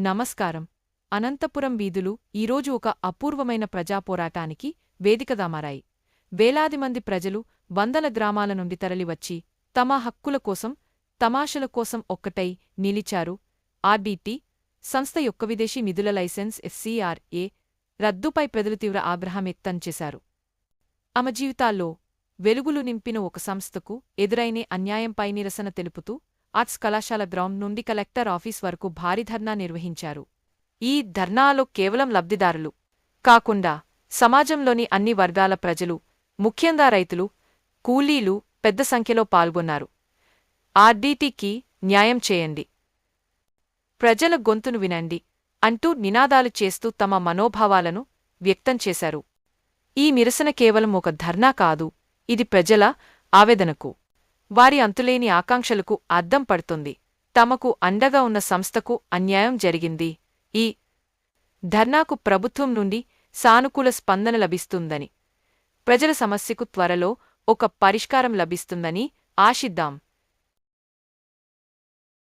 నమస్కారం. అనంతపురం వీధులు ఈరోజు ఒక అపూర్వమైన ప్రజాపోరాటానికి వేదికగా మారాయి. వేలాది మంది ప్రజలు వందల గ్రామాల నుండి తరలివచ్చి తమ హక్కుల కోసం తమాషల కోసం ఒక్కటై నిలిచారు. ఆర్డీటీ సంస్థ యొక్క విదేశీ నిధుల లైసెన్స్ ఎఫ్సీఆర్ఏ రద్దుపై ప్రజలు తీవ్ర ఆగ్రహం వ్యక్తం చేశారు. తమ జీవితాల్లో వెలుగులు నింపిన ఒక సంస్థకు ఎదురైనే అన్యాయంపై నిరసన తెలుపుతూ ఆర్ట్స్ కళాశాల గ్రౌండ్ నుండి కలెక్టర్ ఆఫీస్ వరకు భారీ ధర్నా నిర్వహించారు. ఈ ధర్నాలో కేవలం లబ్ధిదారులు కాకుండా సమాజంలోని అన్ని వర్గాల ప్రజలు ముఖ్యంగా రైతులు కూలీలు పెద్ద సంఖ్యలో పాల్గొన్నారు. ఆర్డీటీకి న్యాయం చేయండి. ప్రజల గొంతును వినండి అంటూ నినాదాలు చేస్తూ తమ మనోభావాలను వ్యక్తం చేశారు. ఈ నిరసన కేవలం ఒక ధర్నా కాదు ఇది ప్రజల ఆవేదనకు వారి అంతులేని ఆకాంక్షలకు అద్దం పడుతుంది. తమకు అండగా ఉన్న సంస్థకు అన్యాయం జరిగింది. ఈ ధర్నాకు ప్రభుత్వం నుండి సానుకూల స్పందన లభిస్తుందని ప్రజల సమస్యకు త్వరలో ఒక పరిష్కారం లభిస్తుందని ఆశిద్దాం.